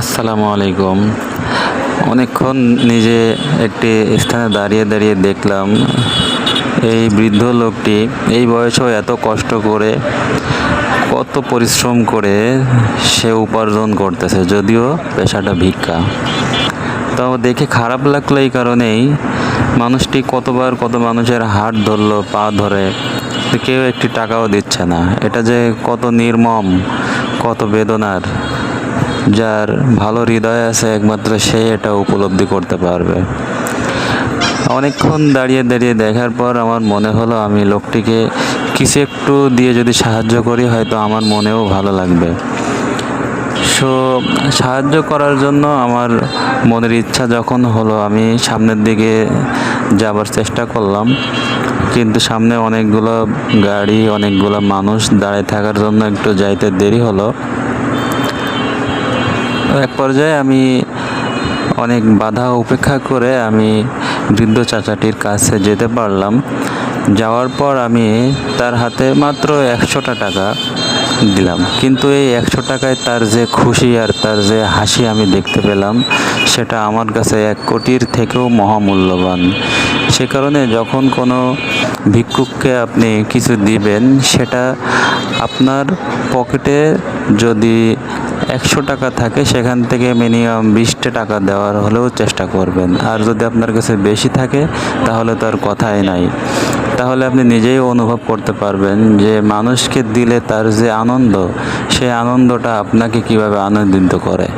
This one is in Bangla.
আসসালামু আলাইকুম। অনেকক্ষণ নিজে একটি স্থানে দাঁড়িয়ে দাঁড়িয়ে দেখলাম এই বৃদ্ধ লোকটি এই বয়সেও এত কষ্ট করে, কত পরিশ্রম করে সে উপার্জন করতেছে, যদিও পেশাটা ভিক্ষা। তো দেখে খারাপ লাগল এই কারণেই মানুষটি কতবার কত মানুষের হাত ধরলো, পা ধরে কেউ একটি টাকাও দিচ্ছে না। এটা যে কত নির্মম, কত বেদনার যার ভালো হৃদয় আছে একমাত্র সে এটা উপলব্ধি করতে পারবে। অনেকক্ষণ দাঁড়িয়ে দাঁড়িয়ে দেখার পর আমার মনে হলো আমি লোকটিকে কিছু একটু দিয়ে যদি সাহায্য করি, হয়তো আমার মনেও ভালো লাগবে। সো, সাহায্য করার জন্য আমার মনের ইচ্ছা যখন হলো, আমি সামনের দিকে যাবার চেষ্টা করলাম। কিন্তু সামনে অনেকগুলো গাড়ি, অনেকগুলো মানুষ দাঁড়িয়ে থাকার জন্য একটু যাইতে দেরি হলো। এক পর্যায়ে আমি অনেক বাধা উপেক্ষা করে আমি বৃদ্ধ চাচাটির কাছে যেতে পারলাম। যাওয়ার পর আমি তার হাতে মাত্র একশোটা টাকা দিলাম। কিন্তু এই একশো টাকায় তার যে খুশি আর তার যে হাসি আমি দেখতে পেলাম, সেটা আমার কাছে এক কোটির থেকেও মহামূল্যবান। সে কারণে যখন কোনো ভিক্ষুককে আপনি কিছু দিবেন, সেটা আপনার পকেটে যদি একশো টাকা থাকে, সেখান থেকে মিনিমাম বিশটা টাকা দেওয়ার হলেও চেষ্টা করবেন। আর যদি আপনার কাছে বেশি থাকে, তাহলে তো আর কথাই নাই। তাহলে আপনি নিজেই অনুভব করতে পারবেন যে, মানুষকে দিলে তার যে আনন্দ, সেই আনন্দটা আপনাকে কীভাবে আনন্দিত করে?